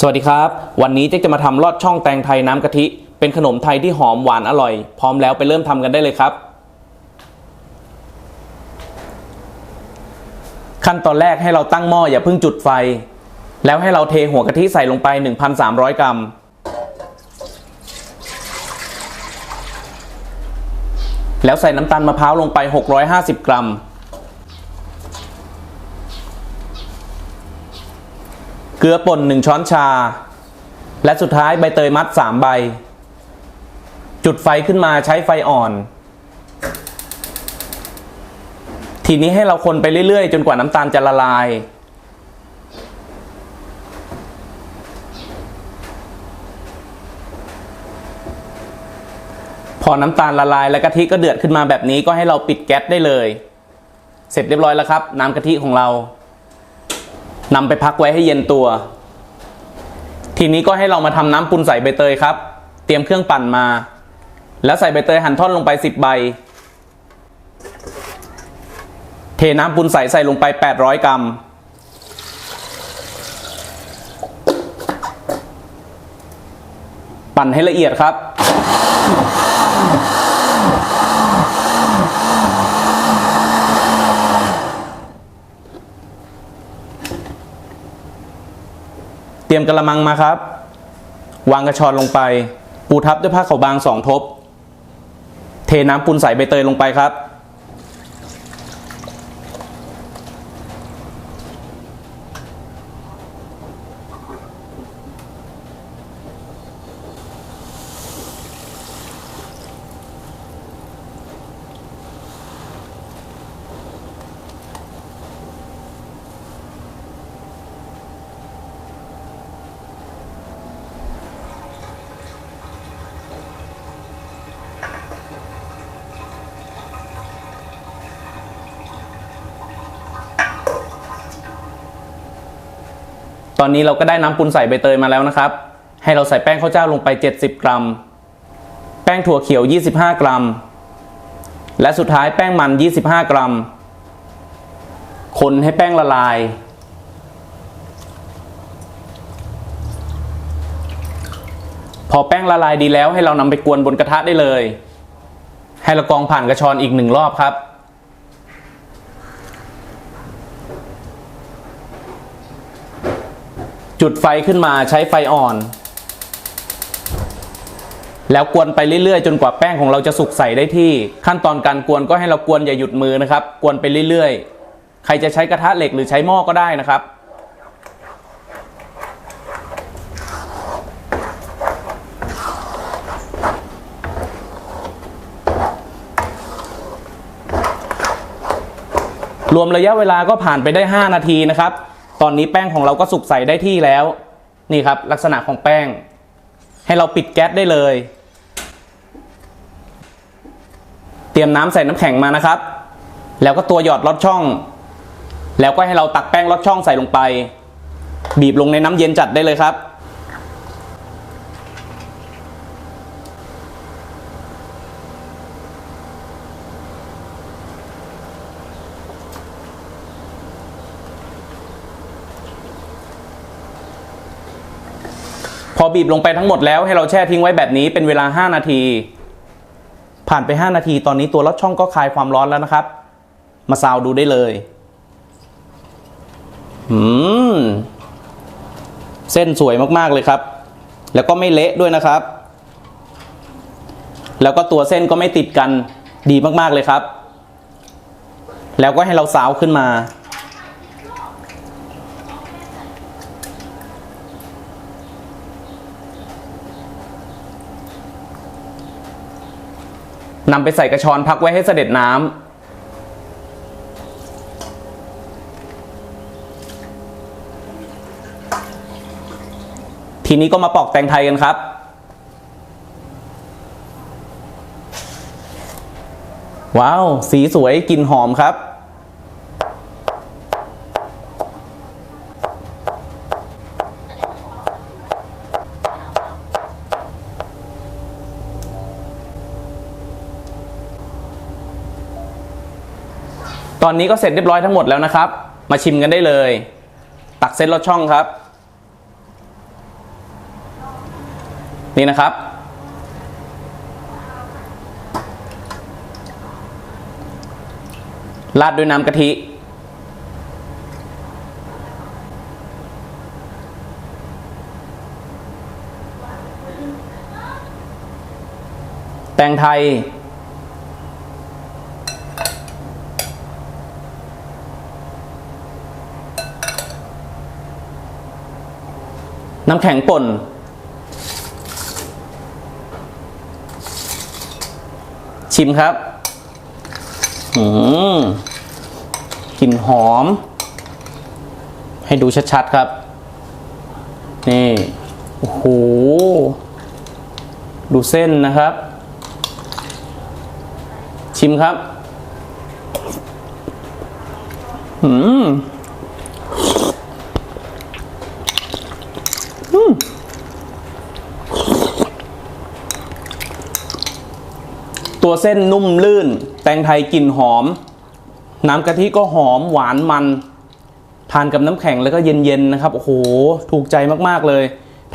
สวัสดีครับ วันนี้เจ๊จะมาทำลอดช่องแตงไทยน้ำกะทิ เป็นขนมไทยที่หอมหวานอร่อย พร้อมแล้วไปเริ่มทำกันได้เลยครับ ขั้นตอนแรกให้เราตั้งหม้ออย่าเพิ่งจุดไฟ แล้วให้เราเทหัวกะทิใส่ลงไป 1,300 กรัม แล้วใส่น้ำตาลมะพร้าวลงไป 650 กรัม เกลือป่น 1 ช้อนชา และสุดท้ายใบเตยมัด 3 ใบ จุดไฟขึ้นมาใช้ไฟอ่อน ทีนี้ให้เราคนไปเรื่อยๆ จนกว่าน้ำตาลจะละลาย พอน้ำตาลละลายและกะทิก็เดือดขึ้นมาแบบนี้ก็ให้เราปิดแก๊สได้เลย เสร็จเรียบร้อยแล้วครับ น้ำกะทิของเรา นำไปพักไว้ให้เย็นตัว ทีนี้ก็ให้เรามาทำน้ำปุนใส่ใบเตยครับ เตรียมเครื่องปั่นมา แล้วใส่ใบเตยหั่นท่อนลงไป 10 ใบ เทน้ำปุนใส่ใส่ลงไป 800 กรัม ปั่นให้ละเอียดครับ รียมกระมังมาครับ วางกระชอนลงไป ปูทับด้วยผ้าขาวบางสองทบ เทน้ำปูนใสใบเตยลงไปครับ อนนี้เราก็ได้น้ำปุนใส่ใบเตยมาแล้วนะครับ ให้เราใส่แป้งข้าวเจ้าลงไป 70 กรัม แป้งถั่วเขียว 25 กรัม และสุดท้ายแป้งมัน 25 กรัม คนให้แป้งละลาย พอแป้งละลายดีแล้วให้เรานำไปกวนบนกระทะได้เลย ให้เรากรองผ่านกระชอนอีกหนึ่งรอบครับ จุดไฟขึ้นมาใช้ไฟอ่อน แล้วกวนไปเรื่อยๆ จนกว่าแป้งของเราจะสุกใส่ได้ที่ ขั้นตอนการกวนก็ให้เรากวนอย่าหยุดมือนะครับ กวนไปเรื่อยๆ ใครจะใช้กระทะเหล็กหรือใช้หม้อก็ได้นะครับรวมระยะเวลาก็ผ่านไปได้ 5 นาทีนะครับ ตอนนี้แป้งของเราก็สุกใสได้ที่แล้ว นี่ครับลักษณะของแป้ง ให้เราปิดแก๊สได้เลย เตรียมน้ำใส่น้ำแข็งมานะครับ แล้วก็ตัวหยอดลอดช่อง แล้วก็ให้เราตักแป้งลอดช่องใส่ลงไป บีบลงในน้ำเย็นจัดได้เลยครับ พอบีบลงไปทั้งหมดแล้วให้เราแช่ทิ้งไว้แบบนี้เป็นเวลา 5 นาที ผ่านไป 5 นาที ตอนนี้ตัวลอดช่องก็คลายความร้อนแล้วนะครับ มาซาวดูได้เลยอืมเส้นสวยมากๆเลยครับ แล้วก็ไม่เละด้วยนะครับ แล้วก็ตัวเส้นก็ไม่ติดกันดีมากๆเลยครับ แล้วก็ให้เราซาวขึ้นมา นำไปใส่กระชอนพักไว้ให้เสด็จน้ำทีนี้ก็มาปอกแตงไทยกันครับว้าว สีสวยกลิ่นหอมครับ ตอนนี้ก็เสร็จเรียบร้อยทั้งหมดแล้วนะครับ มาชิมกันได้เลย ตักเส้นลอดช่องครับ นี่นะครับ ราดด้วยน้ำกะทิแตงไทย น้ำแข็งป่น ชิมครับอืมกลิ่นหอม ให้ดูชัดๆครับ นี่ โอ้โห ดูเส้นนะครับ ชิมครับ อืม ตัวเส้นนุ่มลื่น แตงไทยกลิ่นหอม น้ำกะทิก็หอมหวานมัน ทานกับน้ำแข็งแล้วก็เย็นๆนะครับ โอ้โห ถูกใจมากๆเลย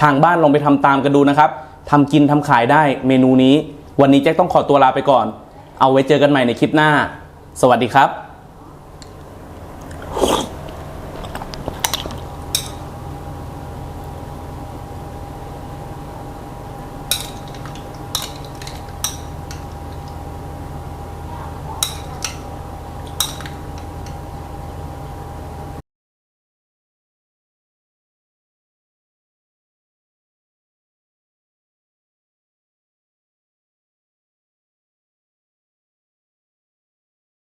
ทางบ้านลองไปทำตามกันดูนะครับทำกินทำขายได้เมนูนี้ วันนี้แจ็คต้องขอตัวลาไปก่อน เอาไว้เจอกันใหม่ในคลิปหน้า สวัสดีครับ